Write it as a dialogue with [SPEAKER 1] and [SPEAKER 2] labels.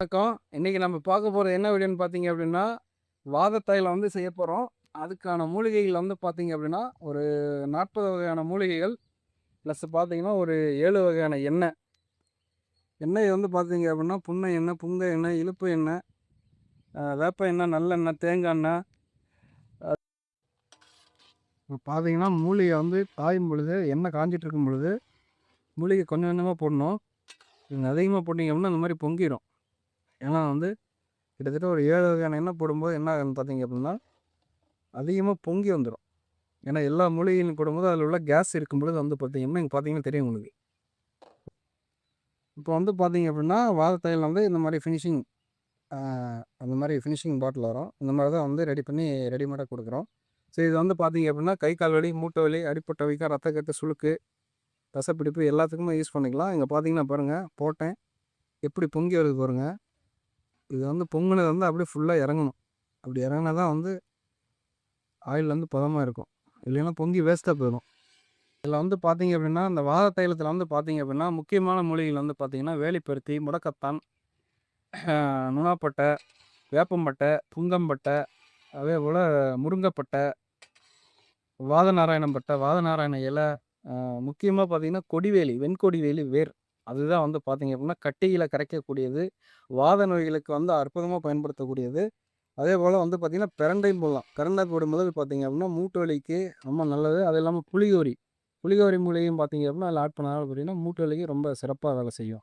[SPEAKER 1] வணக்கம் இன்றைக்கி நம்ம பார்க்க போகிறது என்ன வீடியோன்னு பார்த்தீங்க அப்படின்னா வாதத்தாயில் வந்து செய்ய போகிறோம் அதுக்கான மூலிகைகள் வந்து பார்த்தீங்க அப்படின்னா ஒரு நாற்பது வகையான மூலிகைகள் ப்ளஸ் பார்த்தீங்கன்னா ஒரு ஏழு வகையான எண்ணெய். எண்ணெய் வந்து பார்த்தீங்க அப்படின்னா புண்ணை எண்ணெய் புங்க எண்ணெய் இழுப்பு எண்ணெய் வேப்ப எண்ணெய் நல்லெண்ணெய் தேங்காய் எண்ணெய். இப்போ பார்த்தீங்கன்னா மூலிகை வந்து காயும் பொழுது எண்ணெய் காஞ்சிட்டு இருக்கும் பொழுது மூலிகை கொஞ்சம் கொஞ்சமாக போடணும். நீங்கள் அதிகமாக போட்டிங்க அப்படின்னா இந்த மாதிரி பொங்கிடும் ஏன்னா வந்து கிட்டத்தட்ட ஒரு ஏழு வகையான எண்ணெய் போடும்போது என்ன ஆகுதுன்னு பார்த்தீங்க அப்படின்னா அதிகமாக பொங்கி வந்துடும் ஏன்னா எல்லா மூலிகையும் போடும்போது அதில் உள்ள கேஸ் இருக்கும் பொழுது வந்து பார்த்தீங்கன்னா இங்கே பார்த்தீங்கன்னா தெரியும் உங்களுக்கு. இப்போ வந்து பார்த்தீங்க அப்படின்னா வாழைத்தையில் வந்து இந்த மாதிரி ஃபினிஷிங் அந்த மாதிரி ஃபினிஷிங் பாட்டில் வரும். இந்த மாதிரி தான் வந்து ரெடி பண்ணி ரெடிமேடாக கொடுக்குறோம். ஸோ இது வந்து பார்த்தீங்க அப்படின்னா கை கால் வலி மூட்டை வலி அடிப்பட்ட வைக்க ரத்தக்கட்டு சுளுக்கு ரசப்பிடிப்பு எல்லாத்துக்குமே யூஸ் பண்ணிக்கலாம். இங்கே பார்த்தீங்கன்னா பாருங்கள் போட்டேன். எப்படி பொங்கி வருது பாருங்கள் இது வந்து பொங்கினது வந்து அப்படியே ஃபுல்லாக இறங்கணும். அப்படி இறங்கினா தான் வந்து ஆயில் வந்து பதமாக இருக்கும். இல்லைன்னா பொங்கி வேஸ்ட்டாக போயிடும். இதில் வந்து பார்த்தீங்க அப்படின்னா இந்த வாத தைலத்தில் வந்து பார்த்தீங்க அப்படின்னா முக்கியமான மூலிகைகள் வந்து பார்த்தீங்கன்னா வேலிப்பருத்தி முடக்கத்தான் நுணாப்பட்டை வேப்பம்பட்டை புங்கம்பட்டை அதே போல் முருங்கைப்பட்டை வாத நாராயண இலை முக்கியமாக பார்த்தீங்கன்னா கொடிவேலி வெண்கொடிவேலி வேர். அதுதான் வந்து பார்த்தீங்க அப்படின்னா கட்டிகளை கரைக்கக்கூடியது வாத நோய்களுக்கு வந்து அற்புதமாக பயன்படுத்தக்கூடியது. அதே போல் வந்து பார்த்திங்கன்னா பிரண்டையும் போடலாம் பிரண்டை போடும்போது பார்த்தீங்க அப்படின்னா மூட்டு வலிக்கு ரொம்ப நல்லது. அது இல்லாமல் புளியோரி புளியோரி மூலிகையும் பார்த்தீங்க அப்படின்னா அதில் ஆட் பண்ணாலும் பார்த்திங்கன்னா மூட்டு வலிக்கு ரொம்ப சிறப்பாக வேலை செய்யும்.